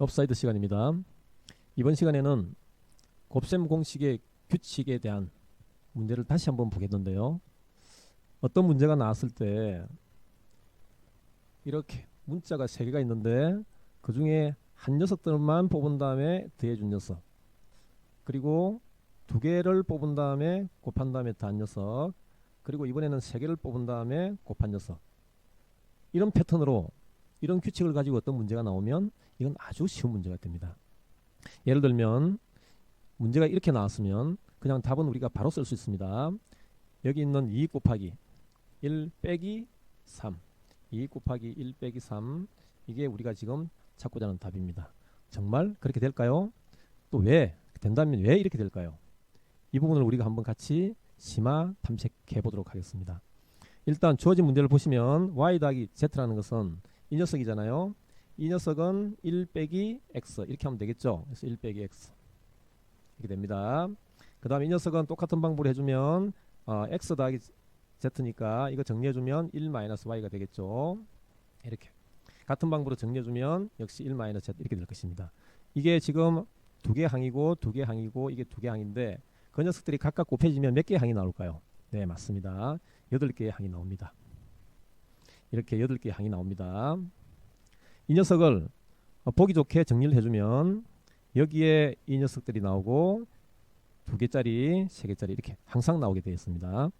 업사이드 시간입니다. 이번 시간에는 곱셈 공식의 규칙에 대한 문제를 다시 한번 보겠는데요. 어떤 문제가 나왔을 때 이렇게 문자가 세 개가 있는데 그 중에 한 녀석들만 뽑은 다음에 더해준 녀석 그리고 두 개를 뽑은 다음에 곱한 다음에 더한 녀석 그리고 이번에는 세 개를 뽑은 다음에 곱한 녀석 이런 패턴으로 이런 규칙을 가지고 어떤 문제가 나오면 이건 아주 쉬운 문제가 됩니다. 예를 들면 문제가 이렇게 나왔으면 그냥 답은 우리가 바로 쓸 수 있습니다. 여기 있는 2 곱하기 1 빼기 3 2 곱하기 1 빼기 3 이게 우리가 지금 찾고자 하는 답입니다. 정말 그렇게 될까요? 또 왜 된다면 왜 이렇게 될까요? 이 부분을 우리가 한번 같이 심화 탐색해 보도록 하겠습니다. 일단 주어진 문제를 보시면 y 더하기 z라는 것은 이 녀석이잖아요. 이 녀석은 1 빼기 x 이렇게 하면 되겠죠. 그래서 1 빼기 x 이렇게 됩니다. 그 다음에 이 녀석은 똑같은 방법으로 해주면 어, x 더하기 z니까 이거 정리해주면 1 마이너스 y가 되겠죠. 이렇게 같은 방법으로 정리해주면 역시 1 마이너스 z 이렇게 될 것입니다. 이게 지금 두 개 항이고 두 개 항이고 이게 두 개 항인데 그 녀석들이 각각 곱해지면 몇 개의 항이 나올까요? 네 맞습니다. 8개의 항이 나옵니다. 이렇게 8개의 항이 나옵니다. 이 녀석을 어, 보기 좋게 정리를 해주면 여기에 이 녀석들이 나오고 두 개짜리, 세 개짜리 이렇게 항상 나오게 되어 있습니다.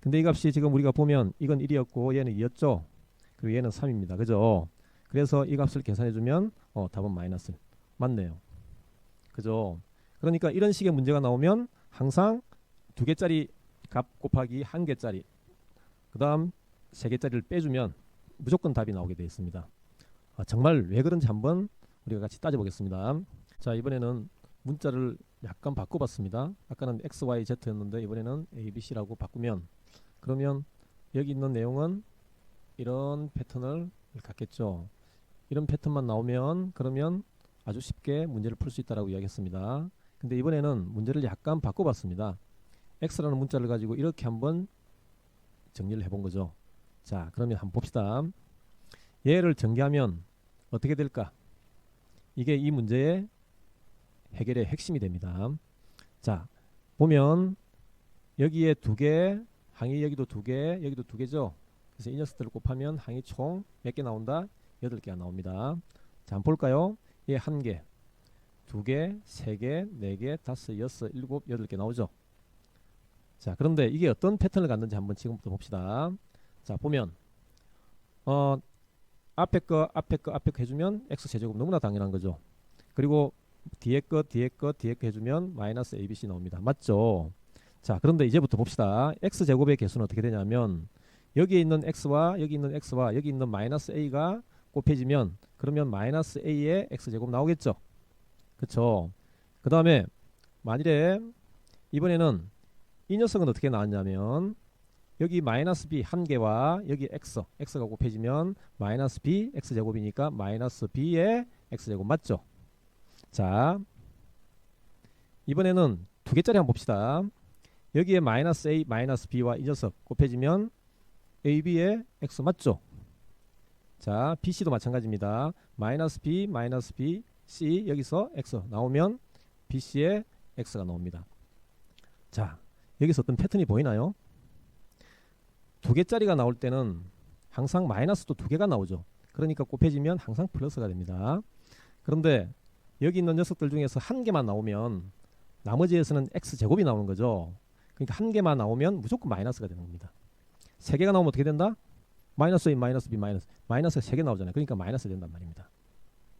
근데 이 값이 지금 우리가 보면 이건 1이었고 얘는 2였죠. 그리고 얘는 3입니다. 그죠? 그래서 이 값을 계산해 주면 어, 답은 마이너스. 맞네요. 그죠? 그러니까 이런 식의 문제가 나오면 항상 두 개짜리 값 곱하기 한 개짜리 그 다음 세 개짜리를 빼주면 무조건 답이 나오게 되어 있습니다. 아, 정말 왜 그런지 한번 우리가 같이 따져보겠습니다. 자 이번에는 문자를 약간 바꿔봤습니다. 아까는 x, y, z였는데 이번에는 a, b, c라고 바꾸면 그러면 여기 있는 내용은 이런 패턴을 갖겠죠. 이런 패턴만 나오면 그러면 아주 쉽게 문제를 풀 수 있다라고 이야기했습니다. 근데 이번에는 문제를 약간 바꿔봤습니다. x라는 문자를 가지고 이렇게 한번 정리를 해본 거죠. 자, 그러면 한번 봅시다. 얘를 전개하면 어떻게 될까? 이게 이 문제의 해결의 핵심이 됩니다. 자, 보면 여기에 두 개, 항이 여기도 두 개, 여기도 두 개죠. 그래서 이 녀석들을 곱하면 항이 총 몇 개 나온다? 여덟 개가 나옵니다. 자, 한번 볼까요? 얘 한 개, 두 개, 세 개, 네 개, 다섯, 여섯, 일곱, 여덟 개 나오죠. 자, 그런데 이게 어떤 패턴을 갖는지 한번 지금부터 봅시다. 자, 보면 어 앞에 거, 앞에 거, 앞에 거 해주면 x 제곱 너무나 당연한 거죠. 그리고 뒤에 거, 뒤에 거, 뒤에 거 해주면 마이너스 abc 나옵니다. 맞죠? 자, 그런데 이제부터 봅시다. x 제곱의 개수는 어떻게 되냐면 여기에 있는 x와 여기 있는 x와 여기 있는 마이너스 a가 곱해지면 그러면 마이너스 a의 x 제곱 나오겠죠. 그쵸? 그 다음에 만일에 이번에는 이 녀석은 어떻게 나왔냐면 여기 마이너스 b 한 개와 여기 x x가 곱해지면 마이너스 b x 제곱이니까 마이너스 b의 x 제곱 맞죠? 자 이번에는 두 개짜리 한번 봅시다. 여기에 마이너스 a 마이너스 b와 이 녀석 곱해지면 ab의 x 맞죠? 자 bc도 마찬가지입니다. 마이너스 b 마이너스 b c 여기서 x 나오면 bc의 x가 나옵니다. 자 여기서 어떤 패턴이 보이나요? 두 개짜리가 나올 때는 항상 마이너스도 두 개가 나오죠. 그러니까 곱해지면 항상 플러스가 됩니다. 그런데 여기 있는 녀석들 중에서 한 개만 나오면 나머지에서는 x 제곱이 나오는 거죠. 그러니까 한 개만 나오면 무조건 마이너스가 되는 겁니다. 세 개가 나오면 어떻게 된다? 마이너스 A, 마이너스 B, 마이너스 마이너스가 세 개 나오잖아요. 그러니까 마이너스 된단 말입니다.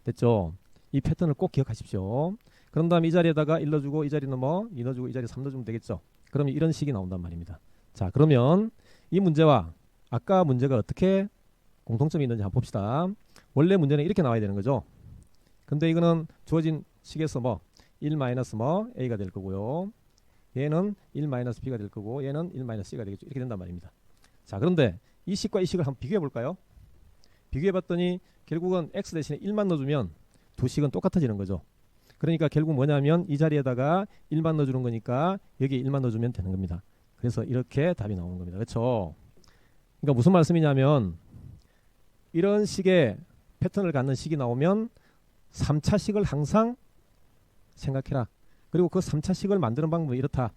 됐죠? 이 패턴을 꼭 기억하십시오. 그런 다음에 이 자리에다가 1 넣어주고 이 자리는 뭐2 넣어주고 이 자리에 3 넣어주면 되겠죠. 그러면 이런 식이 나온단 말입니다. 자 그러면 이 문제와 아까 문제가 어떻게 공통점이 있는지 한번 봅시다. 원래 문제는 이렇게 나와야 되는 거죠. 근데 이거는 주어진 식에서 뭐 1 마이너스 뭐 a가 될 거고요. 얘는 1 마이너스 b가 될 거고 얘는 1 마이너스 c가 되겠죠. 이렇게 된단 말입니다. 자 그런데 이 식과 이 식을 한번 비교해 볼까요? 비교해 봤더니 결국은 x 대신에 1만 넣어주면 두 식은 똑같아지는 거죠. 그러니까 결국 뭐냐면 이 자리에다가 1만 넣어주는 거니까 여기 1만 넣어주면 되는 겁니다. 그래서 이렇게 답이 나오는 겁니다. 그렇죠? 그러니까 무슨 말씀이냐면 이런 식의 패턴을 갖는 식이 나오면 3차식을 항상 생각해라. 그리고 그 3차식을 만드는 방법은 이렇다.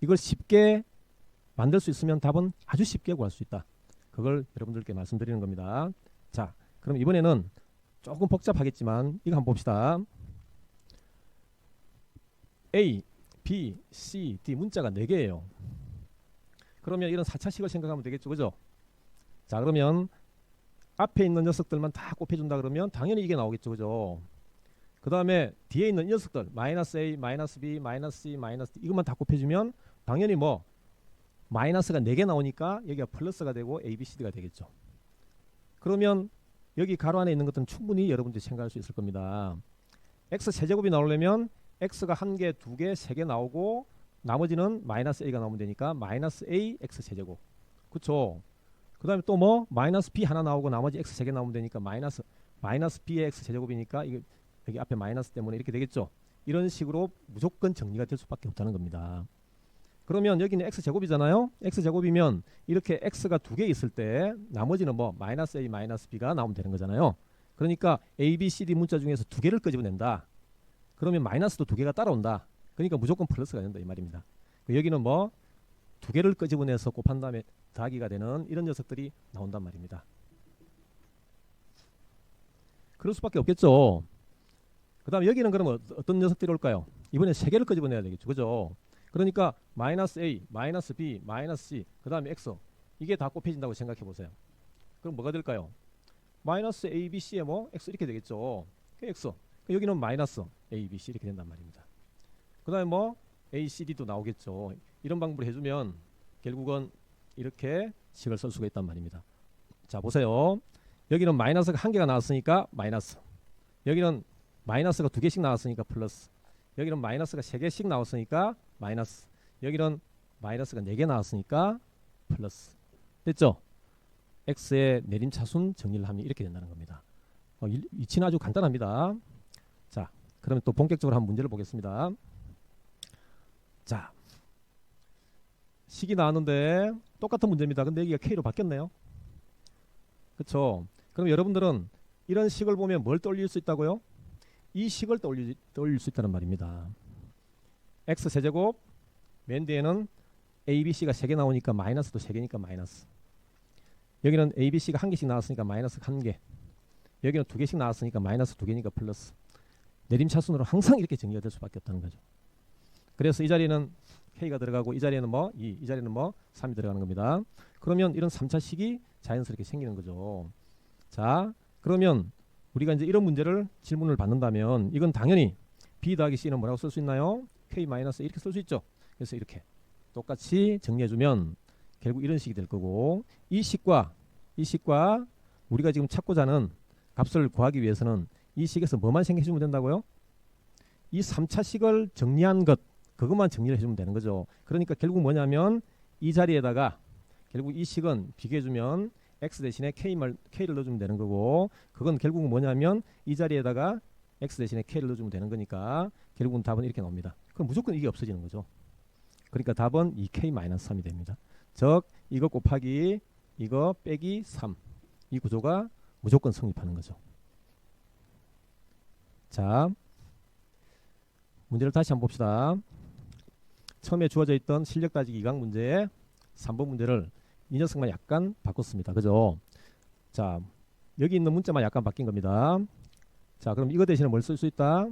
이걸 쉽게 만들 수 있으면 답은 아주 쉽게 구할 수 있다. 그걸 여러분들께 말씀드리는 겁니다. 자, 그럼 이번에는 조금 복잡하겠지만 이거 한번 봅시다. A, B, C, D 문자가 4개예요. 그러면 이런 4차식을 생각하면 되겠죠. 그죠? 자, 그러면 앞에 있는 녀석들만 다 곱해준다 그러면 당연히 이게 나오겠죠. 그죠? 그 다음에 뒤에 있는 이 녀석들 마이너스 A, 마이너스 B, 마이너스 C, 마이너스 D 이것만 다 곱해주면 당연히 뭐 마이너스가 4개 나오니까 여기가 플러스가 되고 A, B, C, D가 되겠죠. 그러면 여기 가로 안에 있는 것들은 충분히 여러분들이 생각할 수 있을 겁니다. x 세제곱이 나오려면 x가 한 개, 두 개, 세개 나오고 나머지는 마이너스 a가 나오면 되니까 마이너스 a x 세제곱. 그쵸? 그 다음에 또 뭐 마이너스 b 하나 나오고 나머지 x 세 개 나오면 되니까 마이너스 마이너스 b의 x 제곱이니까 이게 여기 앞에 마이너스 때문에 이렇게 되겠죠. 이런 식으로 무조건 정리가 될 수밖에 없다는 겁니다. 그러면 여기는 x 제곱이잖아요. x 제곱이면 이렇게 x가 두 개 있을 때 나머지는 뭐 마이너스 a 마이너스 b가 나오면 되는 거잖아요. 그러니까 a, b, c, d 문자 중에서 두 개를 끄집어낸다. 그러면 마이너스도 두 개가 따라온다. 그러니까 무조건 플러스가 된다 이 말입니다. 여기는 뭐 두 개를 끄집어내서 곱한 다음에 더하기가 되는 이런 녀석들이 나온단 말입니다. 그럴 수밖에 없겠죠. 그 다음에 여기는 그러면 어떤 녀석들이 올까요? 이번에 세 개를 끄집어내야 되겠죠. 그죠? 그러니까 마이너스 A, 마이너스 B, 마이너스 C, 그 다음에 X 이게 다 곱해진다고 생각해 보세요. 그럼 뭐가 될까요? 마이너스 A, B, C에 뭐 X 이렇게 되겠죠. 그 X 여기는 마이너스 A, B, C 이렇게 된단 말입니다. 그 다음에 뭐 A, C, D도 나오겠죠. 이런 방법을 해주면 결국은 이렇게 식을 쓸 수가 있단 말입니다. 자 보세요. 여기는 마이너스가 한 개가 나왔으니까 마이너스. 여기는 마이너스가 두 개씩 나왔으니까 플러스. 여기는 마이너스가 세 개씩 나왔으니까 마이너스. 여기는 마이너스가 네 개 나왔으니까 플러스. 됐죠? x의 내림차순 정리를 하면 이렇게 된다는 겁니다. 어, 이- 위치는 아주 간단합니다. 자, 그러면 또 본격적으로 한번 문제를 보겠습니다. 자, 식이 나왔는데 똑같은 문제입니다. 근데 여기가 k로 바뀌었네요. 그렇죠? 그럼 여러분들은 이런 식을 보면 뭘 떠올릴 수 있다고요? 이 식을 떠올리, 떠올릴 수 있다는 말입니다. x 세제곱 맨 뒤에는 a, b, c가 세개 나오니까 마이너스도 세 개니까 마이너스. 여기는 a, b, c가 한 개씩 나왔으니까 마이너스 한 개. 여기는 두 개씩 나왔으니까 마이너스 두 개니까 플러스. 내림차순으로 항상 이렇게 정리가 될 수밖에 없다는 거죠. 그래서 이 자리에는 k가 들어가고 이 자리에는 뭐 2, 이 자리에는 뭐 3이 들어가는 겁니다. 그러면 이런 3차식이 자연스럽게 생기는 거죠. 자, 그러면 우리가 이제 이런 문제를 질문을 받는다면 이건 당연히 b 더하기 c는 뭐라고 쓸 수 있나요? k 마이너스 이렇게 쓸 수 있죠. 그래서 이렇게 똑같이 정리해주면 결국 이런 식이 될 거고 이 식과 이 식과 우리가 지금 찾고자 하는 값을 구하기 위해서는 이 식에서 뭐만 생각해주면 된다고요? 이 3차식을 정리한 것 그것만 정리를 해주면 되는 거죠. 그러니까 결국 뭐냐면 이 자리에다가 결국 이 식은 비교해주면 x 대신에 k를, k를 넣어주면 되는 거고 그건 결국은 뭐냐면 이 자리에다가 x 대신에 k를 넣어주면 되는 거니까 결국은 답은 이렇게 나옵니다. 그럼 무조건 이게 없어지는 거죠. 그러니까 답은 2k-3이 됩니다. 즉 이거 곱하기 이거 빼기 3. 이 구조가 무조건 성립하는 거죠. 자 문제를 다시 한번 봅시다. 처음에 주어져 있던 실력 따지기 2강 문제 3번 문제를 이 녀석만 약간 바꿨습니다. 그죠? 자 여기 있는 문자만 약간 바뀐 겁니다. 자 그럼 이거 대신에 뭘 쓸 수 있다?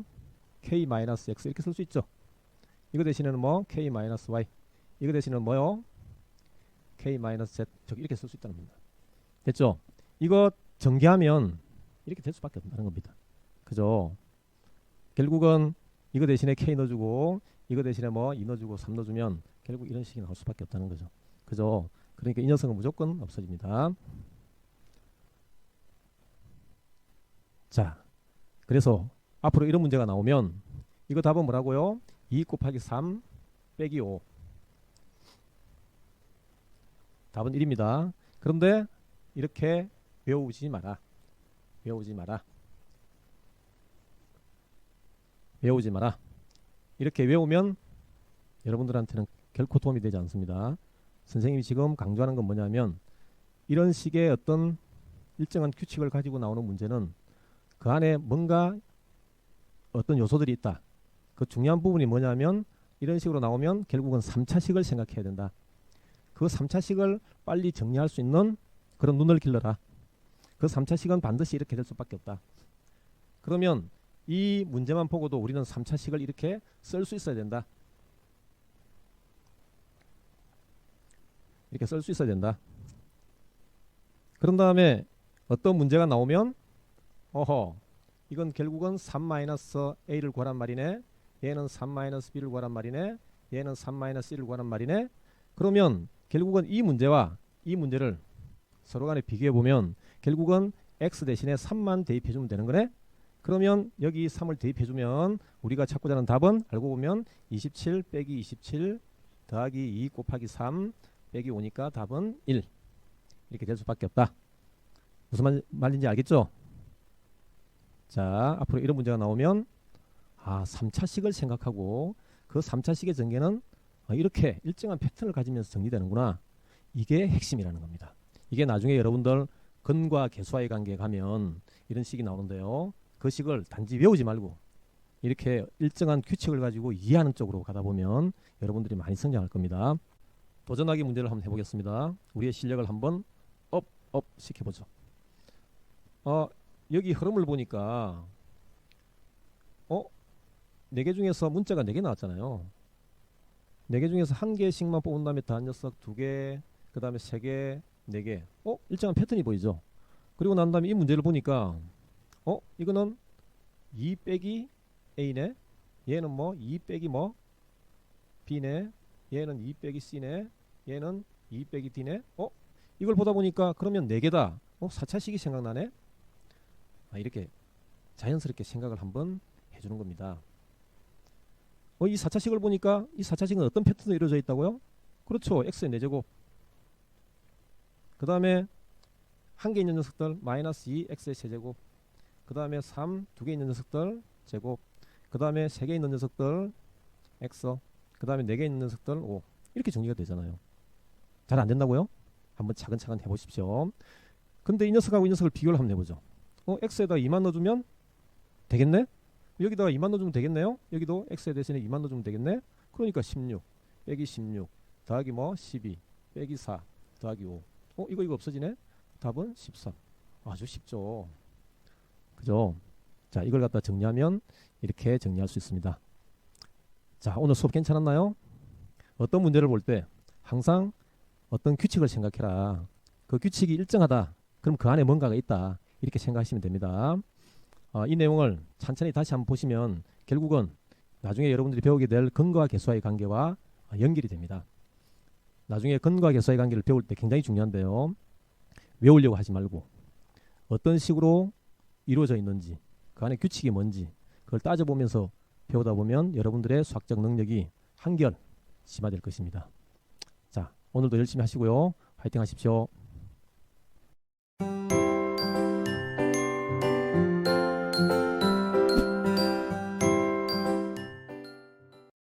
k-x 이렇게 쓸 수 있죠. 이거 대신에는 뭐 k-y 이거 대신에는 뭐요? k-z 저기 이렇게 쓸 수 있다는 겁니다. 됐죠? 이거 전개하면 이렇게 될 수밖에 없다는 겁니다. 그죠? 결국은 이거 대신에 k 넣어주고 이거 대신에 뭐 2 넣어주고 3 넣어주면 결국 이런 식이 나올 수밖에 없다는 거죠. 그죠? 그러니까 이 녀석은 무조건 없어집니다. 자, 그래서 앞으로 이런 문제가 나오면 이거 답은 뭐라고요? 2 곱하기 3 빼기 5 답은 1입니다. 그런데 이렇게 외우지 마라. 외우지 마라. 외우지 마라. 이렇게 외우면 여러분들한테는 결코 도움이 되지 않습니다. 선생님이 지금 강조하는 건 뭐냐면 이런 식의 어떤 일정한 규칙을 가지고 나오는 문제는 그 안에 뭔가 어떤 요소들이 있다. 그 중요한 부분이 뭐냐면 이런 식으로 나오면 결국은 3차식을 생각해야 된다. 그 3차식을 빨리 정리할 수 있는 그런 눈을 길러라. 그 3차식은 반드시 이렇게 될 수밖에 없다. 그러면 이 문제만 보고도 우리는 3차식을 이렇게 쓸 수 있어야 된다. 이렇게 쓸 수 있어야 된다. 그런 다음에 어떤 문제가 나오면 어허 이건 결국은 3-a를 구하란 말이네. 얘는 3-b를 구하란 말이네. 얘는 3-1을 구하란 말이네. 그러면 결국은 이 문제와 이 문제를 서로 간에 비교해 보면 결국은 x 대신에 3만 대입해 주면 되는 거네. 그러면 여기 3을 대입해 주면 우리가 찾고자 하는 답은 알고 보면 27 빼기 27 더하기 2 곱하기 3 빼기 5니까 답은 1 이렇게 될 수밖에 없다. 무슨 말, 말인지 알겠죠? 자 앞으로 이런 문제가 나오면 아 3차식을 생각하고 그 3차식의 전개는 아, 이렇게 일정한 패턴을 가지면서 정리되는구나. 이게 핵심이라는 겁니다. 이게 나중에 여러분들 근과 계수와의 관계에 가면 이런 식이 나오는데요. 그 식을 단지 외우지 말고 이렇게 일정한 규칙을 가지고 이해하는 쪽으로 가다 보면 여러분들이 많이 성장할 겁니다. 도전하기 문제를 한번 해보겠습니다. 우리의 실력을 한번 업, 업 시켜보죠. 어, 여기 흐름을 보니까 어? 네 개 중에서 문자가 네 개 나왔잖아요. 네 개 중에서 한 개씩만 뽑은 다음에 다한 녀석 두 개, 그 다음에 세 개, 네 개. 어? 일정한 패턴이 보이죠? 그리고 난 다음에 이 문제를 보니까 어? 이거는 2 빼기 A네. 얘는 뭐 2 빼기 뭐 B네. 얘는 2 빼기 C네. 얘는 2 빼기 D네. 어? 이걸 보다 보니까 그러면 네 개다. 어? 4차식이 생각나네. 아, 이렇게 자연스럽게 생각을 한번 해주는 겁니다. 어, 이 4차식을 보니까 이 4차식은 어떤 패턴으로 이루어져 있다고요? 그렇죠. x의 4제곱. 그 다음에 한 개 있는 녀석들 마이너스 2 x의 세제곱. 그 다음에 3 두 개 있는 녀석들 제곱. 그 다음에 세 개 있는 녀석들 x. 그 다음에 네 개 있는 녀석들 5. 이렇게 정리가 되잖아요. 잘 안 된다고요? 한번 차근차근 해보십시오. 근데 이 녀석하고 이 녀석을 비교를 한번 해보죠. 어, x에다 2만 넣어주면 되겠네? 여기다가 2만 넣어주면 되겠네요? 여기도 x에 대신에 2만 넣어주면 되겠네? 그러니까 16 빼기 16 더하기 뭐 12 빼기 4 더하기 5 어? 이거 이거 없어지네? 답은 13 아주 쉽죠 그죠? 자 이걸 갖다 정리하면 이렇게 정리할 수 있습니다 자 오늘 수업 괜찮았나요? 어떤 문제를 볼 때 항상 어떤 규칙을 생각해라 그 규칙이 일정하다 그럼 그 안에 뭔가가 있다 이렇게 생각하시면 됩니다 어, 이 내용을 천천히 다시 한번 보시면 결국은 나중에 여러분들이 배우게 될 근거와 개수와의 관계와 어, 연결이 됩니다. 나중에 근거와 개수와의 관계를 배울 때 굉장히 중요한데요. 외우려고 하지 말고 어떤 식으로 이루어져 있는지 그 안에 규칙이 뭔지 그걸 따져보면서 배우다 보면 여러분들의 수학적 능력이 한결 심화될 것입니다. 자, 오늘도 열심히 하시고요. 화이팅 하십시오.